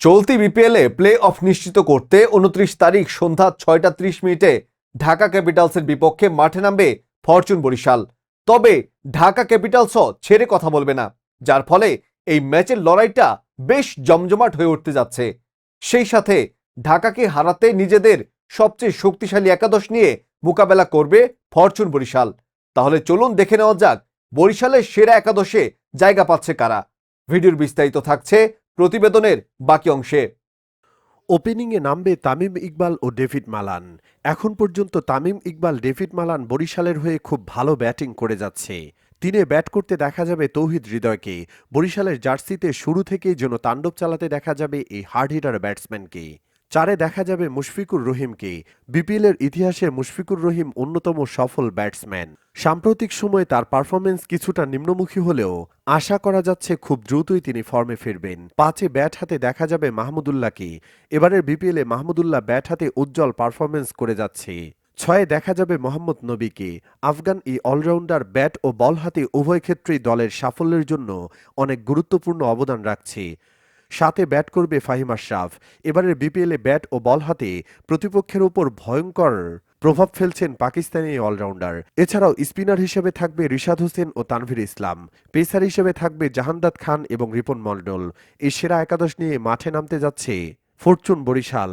চলতি বিপিএলে play of নিশ্চিত করতে উনত্রিশ তারিখ সন্ধ্যা ছয়টা ত্রিশ মিনিটে ঢাকা ক্যাপিটালসের বিপক্ষে মাঠে নামবে ফরচুন বরিশাল। তবে ঢাকা ক্যাপিটালসও ছেড়ে কথা বলবে না, যার ফলে এই ম্যাচের লড়াইটা বেশ জমজমাট হয়ে উঠতে যাচ্ছে। সেই সাথে ঢাকাকে হারাতে নিজেদের সবচেয়ে শক্তিশালী একাদশ নিয়ে মোকাবেলা করবে ফরচুন বরিশাল। তাহলে চলুন দেখে নেওয়া যাক বরিশালের সেরা একাদশে জায়গা পাচ্ছে কারা। ভিডিওর বিস্তারিত থাকছে প্রতিবেদনের বাকি অংশে। ওপেনিংয়ে নামবে তামিম ইকবাল ও ডেভিড মালান। এখন পর্যন্ত তামিম ইকবাল, ডেভিড মালান বরিশালের হয়ে খুব ভালো ব্যাটিং করে যাচ্ছে। তিনে ব্যাট করতে দেখা যাবে তৌহিদ হৃদয়কে। বরিশালের জার্সিতে শুরু থেকেই যেন তাণ্ডব চালাতে দেখা যাবে এই হার্ড হিটার ব্যাটসম্যানকে। চারে দেখা যাবে মুশফিকুর রহিমকে। বিপিএলের ইতিহাসে মুশফিকুর রহিম অন্যতম সফল ব্যাটসম্যান। সাম্প্রতিক সময়ে তার পারফরমেন্স কিছুটা নিম্নমুখী হলেও আশা করা যাচ্ছে খুব দ্রুতই তিনি ফর্মে ফিরবেন। পাঁচে ব্যাট হাতে দেখা যাবে মাহমুদুল্লাহকে এবারের বিপিএলে মাহমুদুল্লাহ ব্যাট হাতে উজ্জ্বল পারফরমেন্স করে যাচ্ছে। ছয়ে দেখা যাবে মোহাম্মদ নবীকে। আফগান এই অলরাউন্ডার ব্যাট ও বল হাতে উভয় ক্ষেত্রেই দলের সাফল্যের জন্য অনেক গুরুত্বপূর্ণ অবদান রাখছে। সাথে ব্যাট করবে ফাহিম আশরাফ। এবারের বিপিএলে ব্যাট ও বল হাতে প্রতিপক্ষের ওপর ভয়ঙ্কর প্রভাব ফেলছেন পাকিস্তানি অলরাউন্ডার। এছাড়াও স্পিনার হিসেবে থাকবে রিশাদ হোসেন ও তানভীর ইসলাম। পেসার হিসেবে থাকবে জাহান্দাত খান এবং রিপন মন্ডল এই সেরা একাদশ নিয়ে মাঠে নামতে যাচ্ছে ফরচুন বরিশাল।